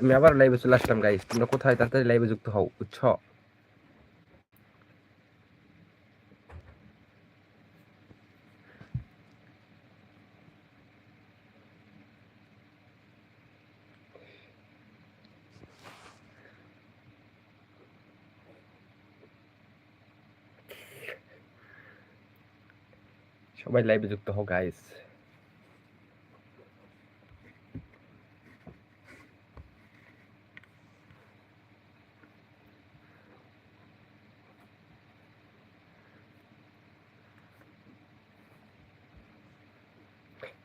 আমি আবার লাইভে চলে আসলাম গাইস তোমরা কোথায় তাড়াতাড়ি লাইভে যুক্ত হও বুঝছ সবাই লাইভে যুক্ত হও গাইস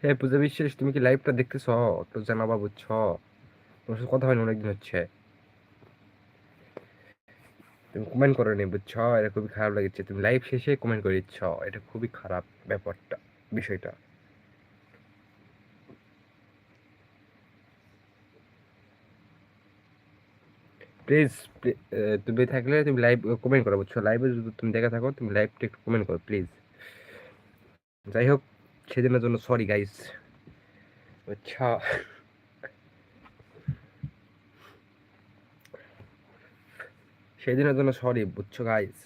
হ্যাঁ পূজা বিশ্বাস তুমি কি লাইভটা দেখতেছ? একটু জানাবা বুঝছ তোমার সাথে কথা হয়নি অনেকদিন হচ্ছে। তুমি কমেন্ট করো নি, বুঝছ? এটা খুবই খারাপ লাগছে। তুমি লাইভ শেষে কমেন্ট করে দিচ্ছ। এটা খুবই খারাপ ব্যাপারটা, বিষয়টা। প্লিজ তুমি থাকলে তুমি লাইভ কমেন্ট করো, বুঝছ? লাইভে যদি তুমি দেখা থাকো, তুমি লাইভটা একটু কমেন্ট করো প্লিজ যাই হোক। সেদিনের জন্য সরি গাইস আচ্ছা। সেদিনের জন্য সরি বুঝছ গাইস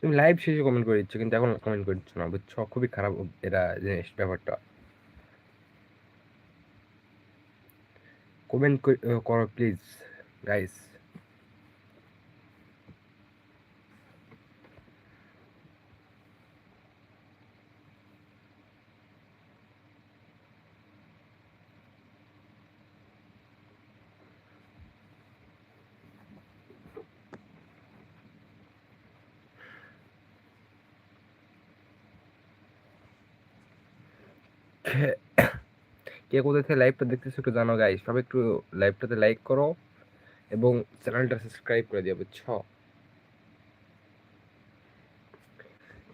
তুমি লাইভ শেষে কমেন্ট করে দিচ্ছ, কিন্তু এখন কমেন্ট করে দিচ্ছ না, বুঝছ? খুবই খারাপ এটা জিনিস, ব্যাপারটা। কমেন্ট করো প্লিজ গাইস কে কোথা থেকে লাইভটা দেখতেছো একটু জানো গাইস সবাই একটু লাইভটাতে লাইক করো এবং চ্যানেলটা সাবস্ক্রাইব করে দিও, বুঝছ?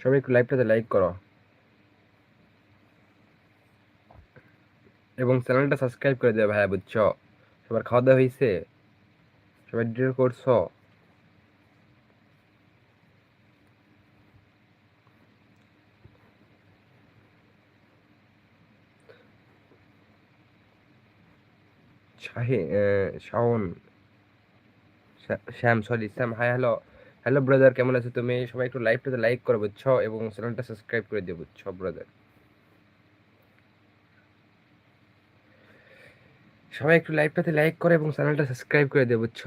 সবাই একটু লাইভটাতে লাইক করো। এবং চ্যানেলটা সাবস্ক্রাইব করে দিও ভাইয়া, বুঝছ? সবার খাওয়া দাওয়া হয়েছে সবাই ডিনার করছ? Shahi Shaon Shyam sorry Shyam hi hello hello brother কেমন আছো তুমি? সবাই একটু লাইভটাতে লাইক করো বুঝছ? এবং চ্যানেলটা সাবস্ক্রাইব করে দিও বুঝছ ব্রাদার সবাই একটু লাইভটাতে লাইক করে এবং চ্যানেলটা সাবস্ক্রাইব করে দিও বুঝছ?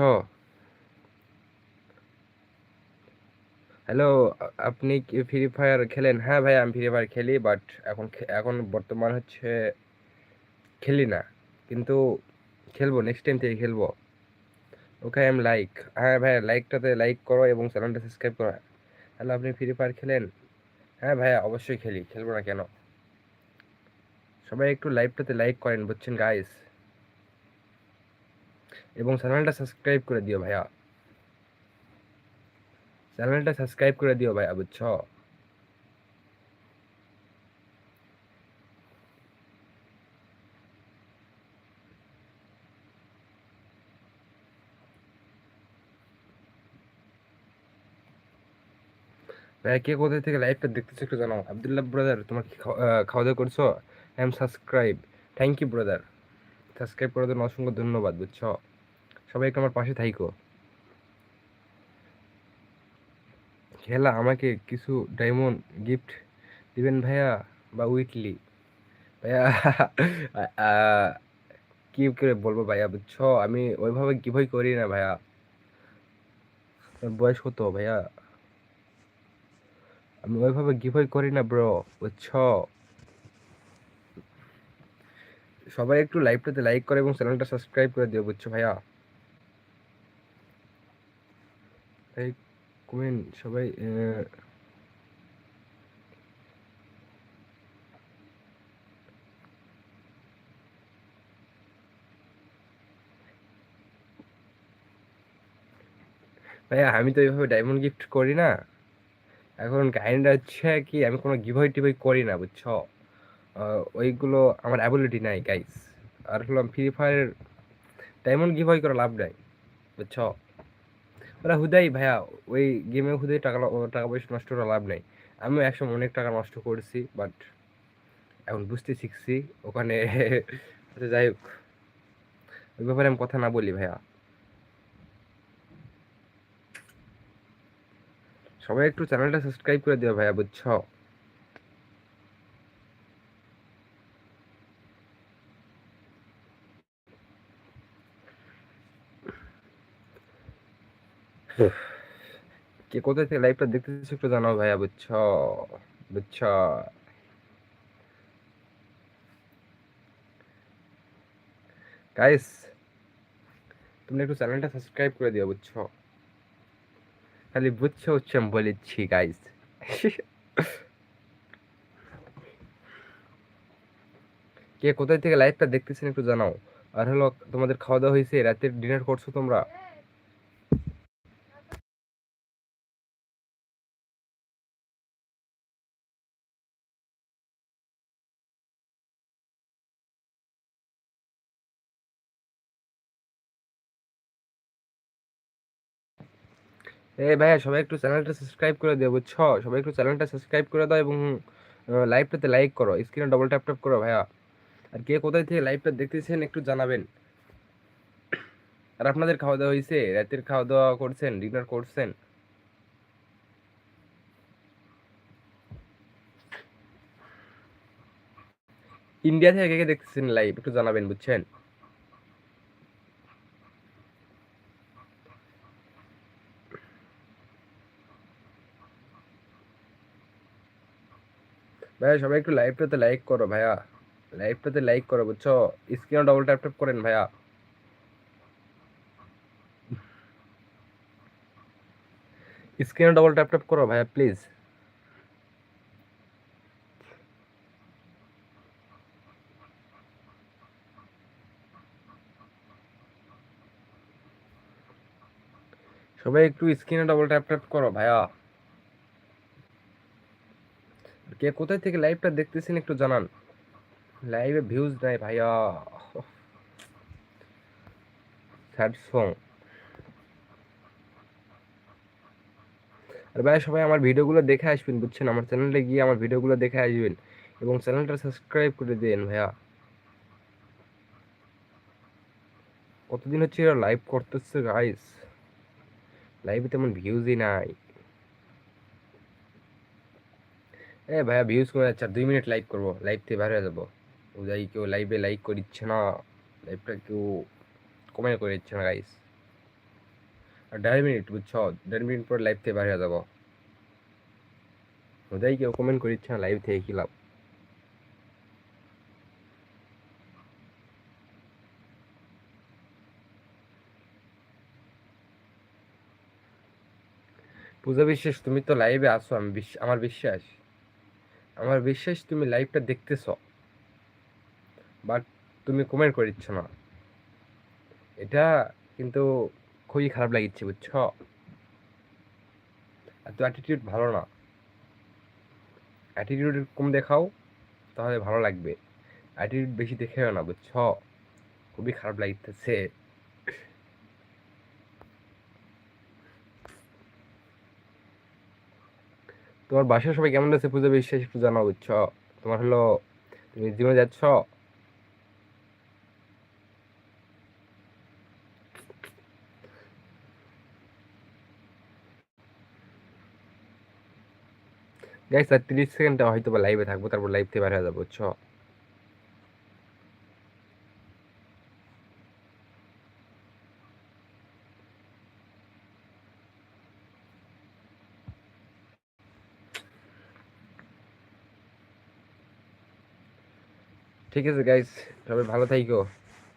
হ্যালো আপনি কি ফ্রি ফায়ার খেলেন? হ্যাঁ ভাই, আমি ফ্রি ফায়ার খেলি বাট এখন এখন বর্তমান হচ্ছে খেলি না। কিন্তু খেলব নেক্সট টাইম থেকে খেলব। ওকে আই এম লাইক হ্যাঁ ভাই লাইকটাতে লাইক করো এবং চ্যানেলটা সাবস্ক্রাইব করো। হ্যালো আপনি ফ্রি ফায়ার খেলেন? হ্যাঁ ভাইয়া, অবশ্যই খেলি, খেলব না কেন? সবাই একটু লাইভটাতে লাইক করেন, বুঝছেন গাইস এবং চ্যানেলটা সাবস্ক্রাইব করে দিও ভাইয়া। চ্যানেলটা সাবস্ক্রাইব করে দিও ভাইয়া, বুঝছ? ভাইয়া, কে কোথা থেকে লাইভটা দেখতেছো একটু জানাও। আবদুল্লাহ ব্রাদার তোমার কি খাওয়া দাওয়া করছ? I am subscribe thank you brother subscribe করার জন্য অসংখ্য ধন্যবাদ, বুঝছ? সবাই একটু আমার পাশে থাইকো। খেলা আমাকে কিছু ডায়মন্ড গিফট দিবেন ভাইয়া বা উইকলি ভাইয়া কি করে বলব ভাইয়া, বুঝছ? আমি ওইভাবে গিভই করি না ভাইয়া। বয়স কত ভাইয়া? আমি ওইভাবে গিভই করি না ব্রো বুঝছ? সবাই একটু লাইভটাতে লাইক করে এবং চ্যানেলটা সাবস্ক্রাইব করে দিও, বুঝছ ভাইয়া? এই কমেন্ট সবাই ভাইয়া, আমি তো এইভাবে ডায়মন্ড গিফট করি না। এখন কাহিনীটা হচ্ছে কি আমি কোনো গিভই টিভই করি না বুঝছ? ওইগুলো আমার অ্যাবিলিটি নাই গাইস আর হলো ফ্রি ফায়ার ডায়মন্ড গিভই করে লাভ নাই বুঝছ? ওরা হুদাই ভাইয়া ওই গেমে হুদাই টাকা টাকা পয়সা নষ্ট করে লাভ নাই। আমিও একসময় অনেক টাকা নষ্ট করেছি বাট এখন বুঝতে শিখছি ওখানে আচ্ছা, যাই হোক। ওই ব্যাপারে আমি কথা না বলি ভাইয়া। সবাই একটু চ্যানেলটা সাবস্ক্রাইব করে দিও ভাইয়া, বুঝছ? কে কোথায় থেকে লাইভটা দেখতেছো একটু জানাও ভাইয়া, বুঝছ? বুঝছ? গাইস তুমি একটু চ্যানেলটা সাবস্ক্রাইব করে দিও, বুঝছ? খালি বুঝছ হচ্ছে আমি বলেছি গাইস কে কোথায় থেকে লাইভটা দেখতেছেন একটু জানাও। আর হলো, তোমাদের খাওয়া দাওয়া হয়েছে, রাতের ডিনার করছ তোমরা? এ ভাইয়া, সবাই একটু চ্যানেলটা সাবস্ক্রাইব করে দিও, বুঝছ? সবাই একটু চ্যানেলটা সাবস্ক্রাইব করে দাও এবং লাইভটাতে লাইক করো স্ক্রিনে ডবল ট্যাপ ট্যাপ করো ভাইয়া। আর কে কোথায় থেকে লাইভটা দেখতেছেন একটু জানাবেন। আর আপনাদের খাওয়া দাওয়া হয়েছে রাতের খাওয়া দাওয়া করছেন? ডিনার করছেন? ইন্ডিয়া থেকে কে কে দেখতেছেন লাইভ একটু জানাবেন, বুঝছেন? ভাইয়া, সবাই একটু লাইভটাতে লাইক করো ভাইয়া। লাইভটাতে লাইক করো, বুঝছ? স্ক্রিনে ডবল ট্যাপ ট্যাপ করেন ভাইয়া। স্ক্রিনে ডবল ট্যাপ ট্যাপ করো ভাইয়া প্লিজ সবাই একটু স্ক্রিনে ডবল ট্যাপ ট্যাপ করো ভাইয়া। কে কোথায় থেকে লাইভটা দেখতেছেন একটু জানান। লাইভে ভিউজ নাই ভাইয়া। স্যাড সং আর ভাই, সবাই আমার ভিডিওগুলো দেখে আসবেন, বুঝছেন? আমার চ্যানেলে গিয়ে আমার ভিডিওগুলো দেখে আসবেন এবং চ্যানেলটা সাবস্ক্রাইব করে দিন ভাইয়া। কতদিন হচ্ছে এরা লাইভ করতেছে গাইস লাইভে তেমন ভিউজই নাই। এ ভাইয়া ভিউজ কমে যাচ্ছে দুই মিনিট লাইভ করব। লাইভ থেকে বাইরে যাব যাই কেউ লাইভে লাইক করে দিচ্ছে না লাইভটা কেউ কমেন্ট করে দিচ্ছে না গাইস আর দেড় মিনিট বুঝছ? দেড় মিনিট পর লাইভ থেকে বাইরে যাব ওটাই কেউ কমেন্ট করে দিচ্ছে না লাইভ থেকে কি লাভ? পূজা বিশ্বাস, তুমি তো লাইভে আসো আমি আমার বিশ্বাস। আমার বিশ্বাস তুমি লাইভটা দেখতেছ বাট তুমি কমেন্ট করে দিচ্ছ না। এটা কিন্তু খুবই খারাপ লাগিচ্ছে, বুঝছ? এত অ্যাটিটিউড ভালো না। অ্যাটিটিউড কম দেখাও, তাহলে ভালো লাগবে। অ্যাটিটিউড বেশি দেখেও না, বুঝছ? খুবই খারাপ লাগতেছে। তোমার বাসার সবাই কেমন আছে? পূজা বিশ্বাস, একটু জানাও, বুঝছ? তোমার হলো, তুমি জিমে যাচ্ছ? গাইস আর তিরিশ সেকেন্ড হয়তো বা লাইভে থাকব, তারপর লাইভ থেকে বের হয়ে যাব, বুঝছ? ঠিক আছে গাইজ সবাই ভালো থাইকো।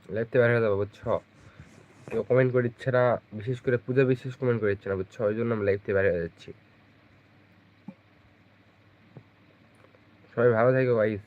থেকে বের হয়ে যাব, বুঝছ? কেউ কমেন্ট করে দিচ্ছে না, বিশেষ করে পূজা বিশেষ কমেন্ট করে দিচ্ছে না, বুঝছ? ওই জন্য আমি লাইফতে বের হয়ে যাচ্ছি। সবাই ভালো থাকো গাইস